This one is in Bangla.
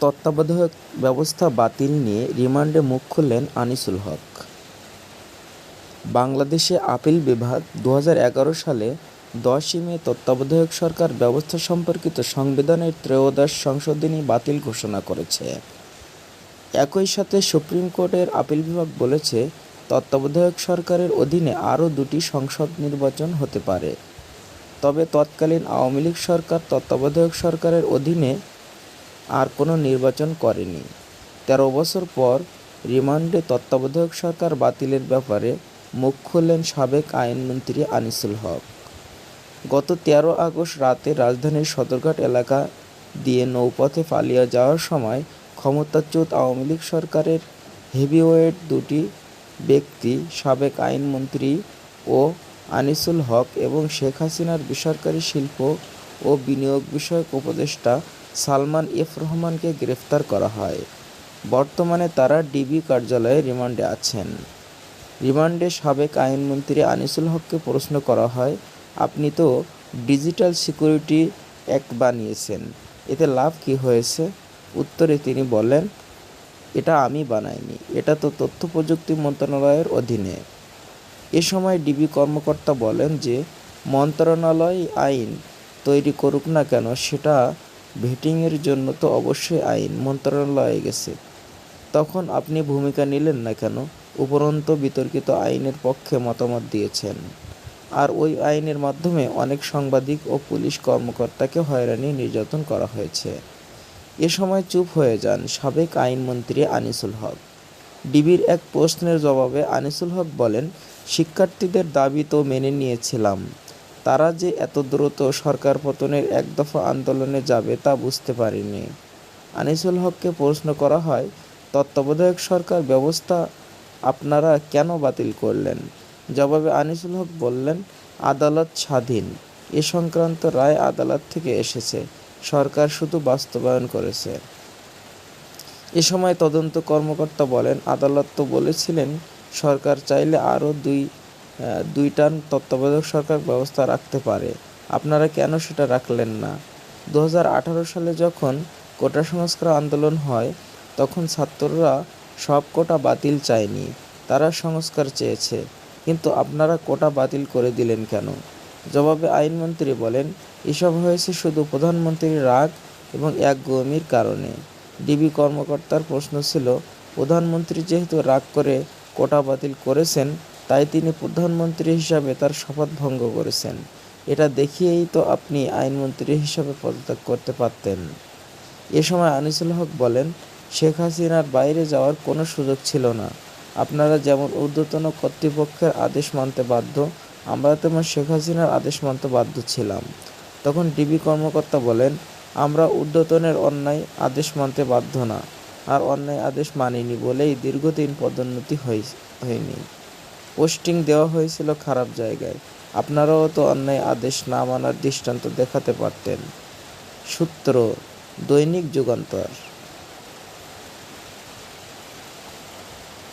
তত্ত্বাবধায়ক ব্যবস্থা বাতিল নিয়ে রিমান্ডে মুখ খুললেন আনিসুল হক। বাংলাদেশে আপিল বিভাগ দু হাজার এগারো সালে দশই মে তত্ত্বাবধায়ক সরকার ব্যবস্থা সম্পর্কিত সংবিধানের ত্রয়োদশ সংশোধনী বাতিল ঘোষণা করেছে। একই সাথে সুপ্রিম কোর্টের আপিল বিভাগ বলেছে, তত্ত্বাবধায়ক সরকারের অধীনে আরও দুটি সংসদ নির্বাচন হতে পারে। তবে তৎকালীন আওয়ামী লীগ সরকার তত্ত্বাবধায়ক সরকারের অধীনে আর কোনো নির্বাচন করেনি। তেরো বছর পর রিমান্ডে তত্ত্বাবধায়ক সরকার বাতিলের ব্যাপারে মুখ খুললেন সাবেক আইনমন্ত্রী আনিসুল হক। গত তেরো আগস্ট রাতে রাজধানীর সদরঘাট এলাকা দিয়ে নৌপথে পালিয়ে যাওয়ার সময় ক্ষমতাচ্যুত আওয়ামী লীগ সরকারের হেভিওয়েট দুটি ব্যক্তি, সাবেক আইনমন্ত্রী ও আনিসুল হক এবং শেখ হাসিনার বেসরকারি শিল্প ও বিনিয়োগ বিষয়ক উপদেষ্টা সালমান এফ রহমানকে গ্রেফতার করা হয়। বর্তমানে তারা ডিবি কার্যালয়ে রিমান্ডে আছেন। রিমান্ডে সাবেক আইনমন্ত্রী আনিসুল হককে প্রশ্ন করা হয়, আপনি তো ডিজিটাল সিকিউরিটি অ্যাক্ট বানিয়েছেন, এতে লাভ কি হয়েছে? উত্তরে তিনি বলেন, এটা আমি বানাইনি, এটা তো তথ্য প্রযুক্তি মন্ত্রণালয়ের অধীনে। এ সময় ডিবি কর্মকর্তা বলেন যে, মন্ত্রণালয় আইন তৈরি করুক না কেন, সেটা ভেটিংয়ের জন্য তো অবশ্যই আইন মন্ত্রণালয়ে গেছে। তখন আপনি ভূমিকা নিলেন না কেন? উপরন্ত বিতর্কিত আইনের পক্ষে মতামত দিয়েছেন। আর ওই আইনের মাধ্যমে অনেক সাংবাদিক ও পুলিশ কর্মকর্তাকে হয়রানি নির্যাতন করা হয়েছে। এ সময় চুপ হয়ে যান সাবেক আইনমন্ত্রী আনিসুল হক। ডিবির এক প্রশ্নের জবাবে আনিসুল হক বলেন, শিক্ষার্থীদের দাবি তো মেনে নিয়েছিলাম। তারা যে এত দ্রুত সরকার পতনের এক দফা আন্দোলনে যাবে তা বুঝতে পারিনি। আনিসুল হককে প্রশ্ন করা হয়, তত্ত্বাবধায়ক সরকার ব্যবস্থা আপনারা কেন বাতিল করলেন? জবাবে আনিসুল হক বললেন, আদালত স্বাধীন। এ সংক্রান্ত রায় আদালত থেকে এসেছে। সরকার শুধু বাস্তবায়ন করেছে। এ সময় তদন্ত কর্মকর্তা বলেন, আদালত তো বলেছিলেন, সরকার চাইলে আরও দুই দুই টান তত্ত্বাবধায়ক সরকার ব্যবস্থা রাখতে পারে। আপনারা কেন সেটা রাখলেন না? দু হাজার আঠারো সালে যখন কোটা সংস্কার আন্দোলন হয়, তখন ছাত্ররা সব কোটা বাতিল চায়নি। তারা সংস্কার চেয়েছে। কিন্তু আপনারা কোটা বাতিল করে দিলেন কেন? জবাবে আইনমন্ত্রী বলেন, এসব হয়েছে শুধু প্রধানমন্ত্রীর রাগ এবং একগুমির কারণে। ডিবি কর্মকর্তার প্রশ্ন ছিল, প্রধানমন্ত্রী যেহেতু রাগ করে কোটা বাতিল করেছেন তাই তিনি প্রধানমন্ত্রী হিসাবে তার শপথ ভঙ্গ করেছেন। এটা দেখিয়েই তো আপনি আইনমন্ত্রী হিসাবে পদত্যাগ করতে পারতেন। এ সময় আনিসুল হক বলেন, শেখ হাসিনার বাইরে যাওয়ার কোনো সুযোগ ছিল না। আপনারা যেমন ঊর্ধ্বতন কর্তৃপক্ষের আদেশ মানতে বাধ্য, আমরা তেমন শেখ হাসিনার আদেশ মানতে বাধ্য ছিলাম। তখন ডিবি কর্মকর্তা বলেন, আমরা ঊর্ধ্বতনের অন্যায় আদেশ মানতে বাধ্য না, আর অন্যায় আদেশ মানিনি বলেই দীর্ঘদিন পদোন্নতি হয়নি। পোস্টিং দেওয়া হয়েছিল খারাপ জায়গায়। আপনারাও তো অন্যায় আদেশ না মানার দৃষ্টান্ত দেখাতে পারতেন। সূত্র, দৈনিক যুগান্তর।